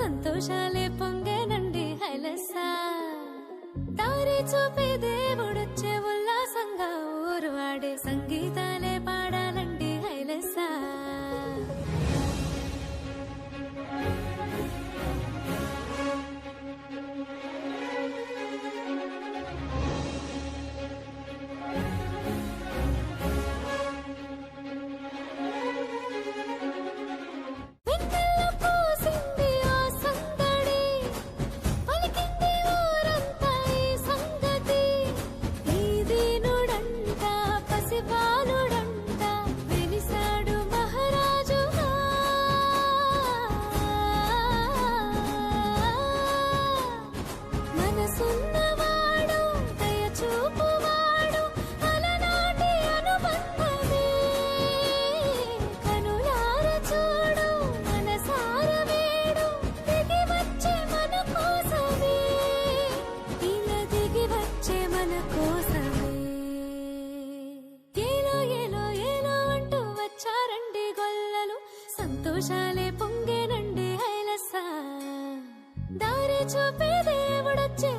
సంతోషాలే పొంగేనండి హైలసా. దారి చూపే దేవుడొచ్చే ఉల్లాసంగా ఊరువాడే సంగీతం చూపే దేవుడొచ్చే